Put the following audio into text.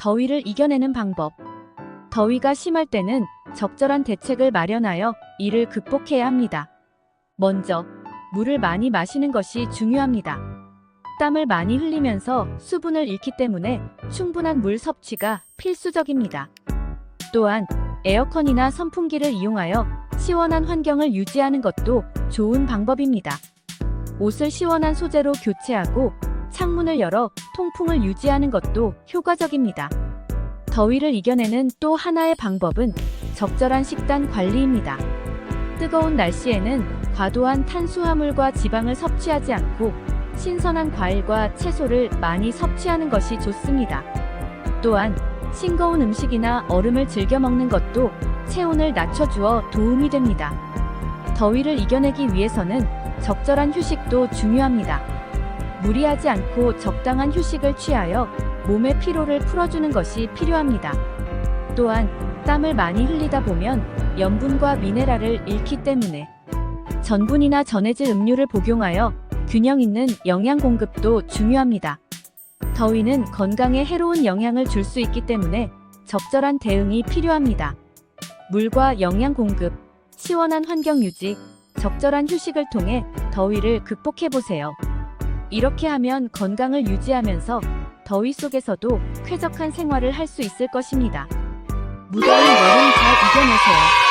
더위를 이겨내는 방법. 더위가 심할 때는 적절한 대책을 마련하여 이를 극복해야 합니다. 먼저, 물을 많이 마시는 것이 중요합니다. 땀을 많이 흘리면서 수분을 잃기 때문에 충분한 물 섭취가 필수적입니다. 또한 에어컨이나 선풍기를 이용하여 시원한 환경을 유지하는 것도 좋은 방법입니다. 옷을 시원한 소재로 교체하고 창문을 열어 통풍을 유지하는 것도 효과적입니다. 더위를 이겨내는 또 하나의 방법은 적절한 식단 관리입니다. 뜨거운 날씨에는 과도한 탄수화물과 지방을 섭취하지 않고 신선한 과일과 채소를 많이 섭취하는 것이 좋습니다. 또한 싱거운 음식이나 얼음을 즐겨 먹는 것도 체온을 낮춰주어 도움이 됩니다. 더위를 이겨내기 위해서는 적절한 휴식도 중요합니다. 무리하지 않고 적당한 휴식을 취하여 몸의 피로를 풀어주는 것이 필요합니다. 또한 땀을 많이 흘리다 보면 염분과 미네랄을 잃기 때문에 전분이나 전해질 음료를 복용하여 균형 있는 영양 공급도 중요합니다. 더위는 건강에 해로운 영향을 줄 수 있기 때문에 적절한 대응이 필요합니다. 물과 영양 공급, 시원한 환경 유지, 적절한 휴식을 통해 더위를 극복해 보세요. 이렇게 하면 건강을 유지하면서 더위 속에서도 쾌적한 생활을 할 수 있을 것입니다. 무더운 여름 잘 이겨내세요.